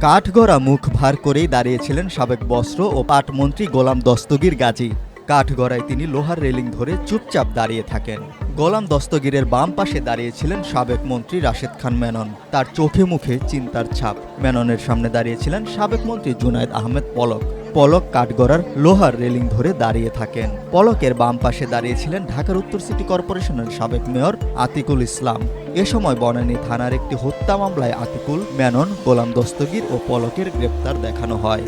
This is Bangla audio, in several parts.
কাঠগড়া মুখ ভার করেই দাঁড়িয়েছিলেন সাবেক বস্ত্র ও পাটমন্ত্রী গোলাম দস্তগীর গাজী। কাঠগড়ায় তিনি লোহার রেলিং ধরে চুপচাপ দাঁড়িয়ে থাকেন। গোলাম দস্তগীরের বাম পাশে দাঁড়িয়েছিলেন সাবেক মন্ত্রী রাশেদ খান মেনন। তার চোখে মুখে চিন্তার ছাপ। মেননের সামনে দাঁড়িয়েছিলেন সাবেক মন্ত্রী জুনায়দ আহমেদ পলক। পলক কাঠগড়ার লোহার রেলিং ধরে দাঁড়িয়ে থাকেন। পলকের বাম পাশে দাঁড়িয়েছিলেন ঢাকার উত্তর সিটি কর্পোরেশনের সাবেক মেয়র আতিকুল ইসলাম। এ সময় বনানী থানার একটি হত্যা মামলায় আতিকুল, মেনন, গোলাম দস্তগীর ও পলকের গ্রেপ্তার দেখানো হয়।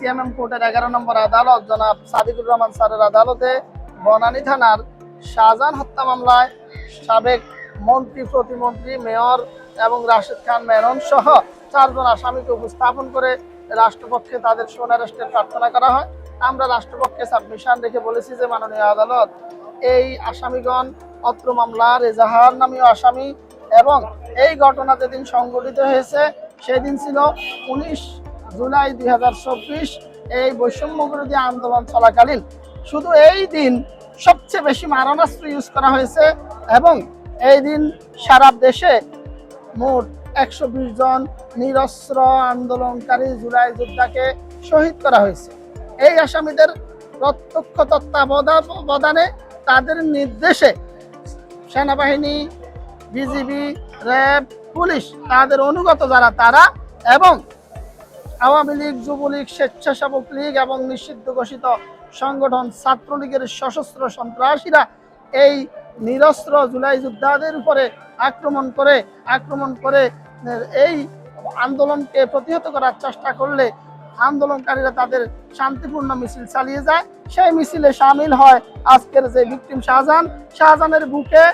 সিএমএম কোর্টের এগারো নম্বর আদালত, জনাব সাদিকুর রহমান স্যারের আদালতে বনানী থানার শাহজাহান হত্যা মামলায় সাবেক মন্ত্রী, প্রতিমন্ত্রী, মেয়র এবং রাশেদ খান মেনন সহ চারজন আসামিকে উপস্থাপন করে রাষ্ট্রপক্ষে তাদের সোন অ্যারেস্টের প্রার্থনা করা হয়। আমরা রাষ্ট্রপক্ষে সাবমিশন রেখে বলেছি যে মাননীয় আদালত এই আসামিগণ অত্র মামলা এজাহার নামীয় আসামি এবং এই ঘটনা যেদিন সংঘটিত হয়েছে। সেদিন ছিল উনিশ জুলাই দুই হাজার চব্বিশ এই বৈষম্য বিরোধী আন্দোলন চলাকালীন শুধু এই দিন সবচেয়ে বেশি মারণাস্ত্র ইউজ করা হয়েছে এবং এই দিন সারা দেশে মোট একশো বিশ জন নিরস্ত্র আন্দোলনকারী জুলাই যোদ্ধাকে শহীদ করা হয়েছে। এই আসামিদের প্রত্যক্ষ তত্ত্বাবধানে তাদের নির্দেশে সেনাবাহিনী, বিজিবি, র্যাব, পুলিশ তাদের অনুগত যারা তারা এবং আওয়ামী লীগ, যুবলীগ, স্বেচ্ছাসেবক লীগ এবং নিষিদ্ধ ঘোষিত সংগঠন ছাত্রলীগের সশস্ত্র সন্ত্রাসীরা এই নিরস্ত্র জুলাই যোদ্ধাদের উপরে আক্রমণ করে আক্রমণ করে এই আন্দোলনকে প্রতিহত করার চেষ্টা করলে আন্দোলনকারীরা তাদের শান্তিপূর্ণ মিছিল চালিয়ে যায়। সেই মিছিলে সামিল হয় আজকের যে ভিকটিম শাহজাহান। শাহজাহানের বুকে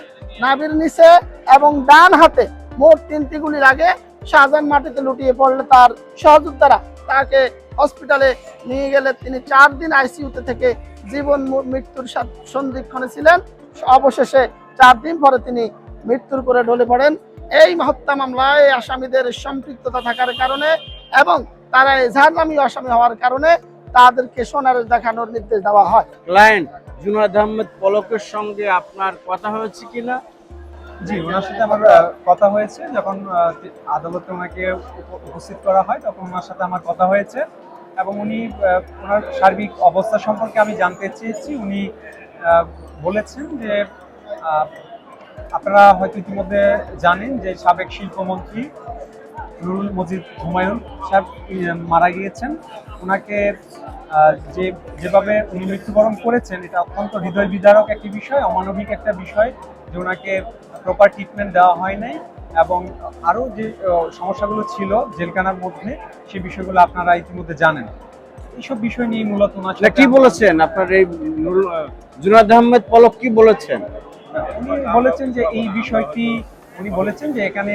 নাবির নিচে এবং ডান হাতে মোট তিনটি গুলির আগে শাহজাহান মাটিতে লুটিয়ে পড়লে তার সহযোদ্ধারা তাকে হসপিটালে নিয়ে গেলে তিনি চার দিন আইসিইউতে থেকে জীবন মৃত্যুর সন্ধিক্ষণে ছিলেন। অবশেষে চার দিন পরে তিনি মৃত্যুর করে ঢলে পড়েন। এই হত্যা মামলায় আসামিদের সম্পৃক্ততা থাকার কারণে এবং তারা এজাহারনামী আসামি হওয়ার কারণে তাদেরকে সোনার দেখানোর নির্দেশ দেওয়া হয়। ক্লায়েন্ট জুনাদ আহমেদ পলকের সঙ্গে আপনার কথা হয়েছে কিনা? জি, ওনার সাথে আমার কথা হয়েছে যখন আদালতে ওনাকে উপস্থিত করা হয়, তখন ওনার সাথে আমার কথা হয়েছে এবং উনি ওনার সার্বিক অবস্থা সম্পর্কে আমি জানতে চেয়েছি। উনি বলেছেন যে আপনারা হয়তো ইতিমধ্যে জানেন যে সাবেক শিল্পমন্ত্রী নুরুল মজিদ হুমায়ুন সাহেব মারা গিয়েছেন। ওনাকে যে, যেভাবে উনি মৃত্যুবরণ করেছেন, এটা অত্যন্ত হৃদয় বিদারক একটি বিষয়, অমানবিক একটা বিষয় যে ওনাকে প্রপার ট্রিটমেন্ট দেওয়া হয় নাই এবং আরও যে সমস্যাগুলো ছিল জেলখানার মধ্যে সেই বিষয়গুলো আপনারা ইতিমধ্যে জানেন। এইসব বিষয় নিয়ে মূলত না কি বলেছেন? আপনার এই জুনাদ আহমেদ পলক কি বলেছেন? উনি বলেছেন যে এই বিষয়টি উনি বলেছেন যে এখানে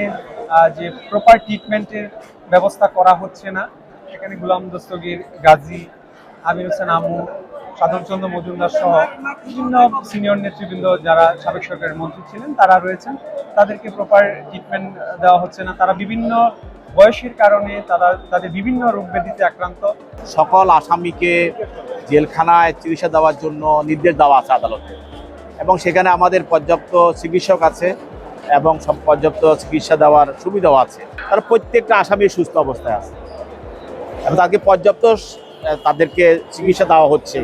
যে প্রপার ট্রিটমেন্টের ব্যবস্থা করা হচ্ছে না। সেখানে গুলাম দস্তগীর গাজী আমির হোসেন আমু সাধনচন্দ্র মজুমদার সহ বিভিন্ন সিনিয়র নেতৃবৃন্দ যারা সাবেক সরকারের মন্ত্রী ছিলেন, তারা রয়েছেন। তাদেরকে প্রপার ট্রিটমেন্ট দেওয়া হচ্ছে না। তারা বিভিন্ন বয়সের কারণে তারা, তাদের বিভিন্ন রোগ ব্যাধিতে আক্রান্ত। সকল আসামিকে জেলখানায় চিকিৎসা দেওয়ার জন্য নির্দেশ দেওয়া আছে আদালতে। এবং সেখানে আমাদের পর্যাপ্ত চিকিৎসক আছে এবং সব পর্যাপ্ত চিকিৎসা দেওয়ার সুবিধাও আছে। তারা প্রত্যেকটা আসামি সুস্থ অবস্থায় আছে। এবং তাদেরকে পর্যাপ্ত তাদেরকে চিকিৎসা দেওয়া হচ্ছে।